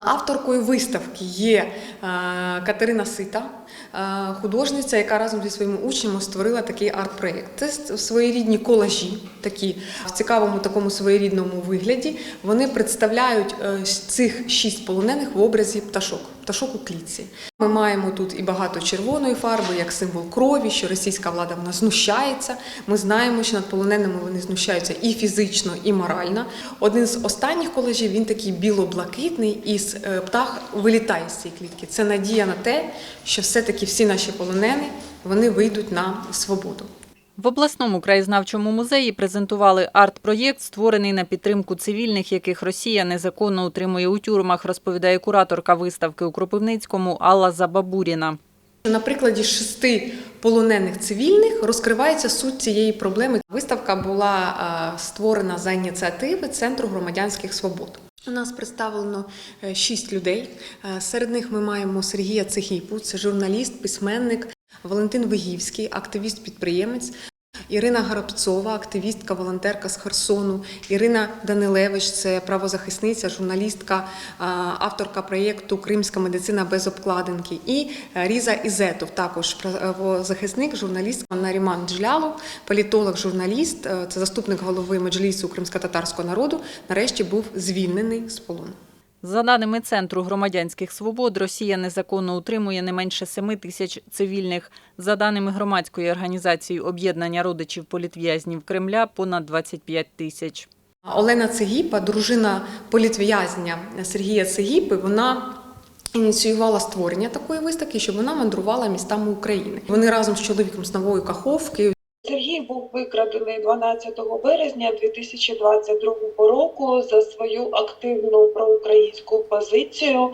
Авторкою виставки є е, Катерина Сита, е, художниця, яка разом зі своїми учнями створила такий арт-проєкт. Це своєрідні колажі, такі в цікавому такому своєрідному вигляді. Вони представляють е, цих шість полонених в образі пташок, пташок у клітці. Ми маємо тут і багато червоної фарби, як символ крові, що російська влада в нас знущається. Ми знаємо, що над полоненими вони знущаються і фізично, і морально. Один з останніх колажів він такий біло-блакитний, і е, птах вилітає з цієї клітки. Це надія на те, що все-таки всі наші полонені вони вийдуть на свободу. В обласному краєзнавчому музеї презентували арт-проєкт, створений на підтримку цивільних, яких Росія незаконно утримує у тюрмах, розповідає кураторка виставки у Кропивницькому Алла Забабуріна. На прикладі шести полонених цивільних розкривається суть цієї проблеми. Виставка була створена за ініціативи Центру громадянських свобод. У нас представлено е, шість людей. Е, Серед них ми маємо Сергія Цехіпу, це журналіст, письменник, Валентин Вигівський, активіст-підприємець. Ірина Гарабцова, активістка, волонтерка з Херсону, Ірина Данилевич, це правозахисниця, журналістка, авторка проєкту Кримська медицина без обкладинки. І е, Різа Ізетов, також правозахисник, журналіст Наріман Джлялов, політолог, журналіст, е, це заступник голови меджлісу кримсько-татарського народу. Нарешті був звільнений з полону. За даними Центру громадянських свобод, Росія незаконно утримує не менше 7 тисяч цивільних. За даними громадської організації об'єднання родичів політв'язнів Кремля, понад 25 тисяч. Олена Цегіпа, дружина політв'язня Сергія Цегіпи, вона ініціювала створення такої виставки, щоб вона мандрувала містами України. Вони разом з чоловіком з Нової Каховки був викрадений 12 березня 2022 року за свою активну проукраїнську позицію,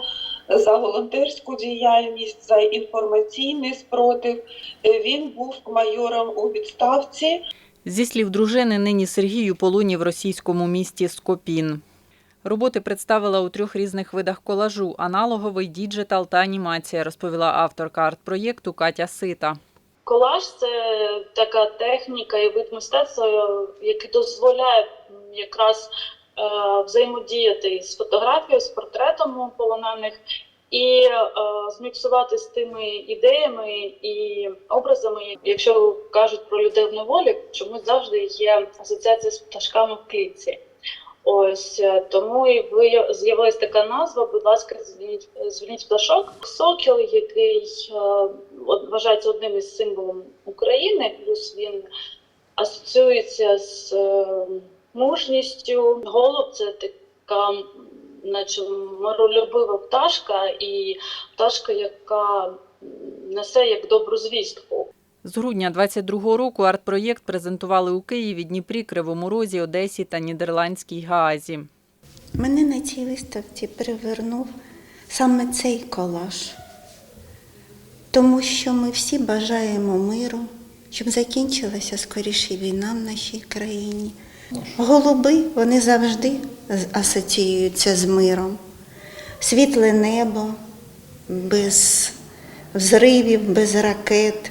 за волонтерську діяльність, за інформаційний спротив. Він був майором у відставці. Зі слів дружини, нині Сергій у полоні в російському місті Скопін. Роботи представила у трьох різних видах колажу – аналоговий, діджитал та анімація, розповіла авторка арт-проєкту Катя Сита. Колаж це така техніка і вид мистецтва, який дозволяє якраз е, взаємодіяти з фотографією, з портретом полонених і е, зміксувати з тими ідеями і образами. Якщо кажуть про людей в неволі, чомусь завжди є асоціація з пташками в клітці. Ось е, тому і ви з'явилась така назва. Будь ласка, звільніть, звільніть пташок. Сокіл, який е, вважається одним із символів України, плюс він асоціюється з е, мужністю. Голуб це така, наче миролюбива пташка, і пташка, яка несе як добру звістку. З грудня 22-го року арт-проєкт презентували у Києві, Дніпрі, Кривому Розі, Одесі та Нідерландській Гаазі. Мене на цій виставці привернув саме цей колаж, тому що ми всі бажаємо миру, щоб закінчилася скоріше війна в нашій країні. Голуби вони завжди асоціюються з миром. Світле небо, без взривів, без ракет.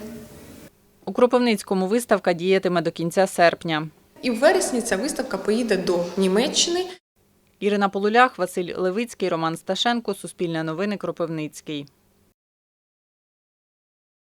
У Кропивницькому виставка діятиме до кінця серпня. І в вересні ця виставка поїде до Німеччини. Ірина Полулях, Василь Левицький, Роман Сташенко, Суспільне новини, Кропивницький.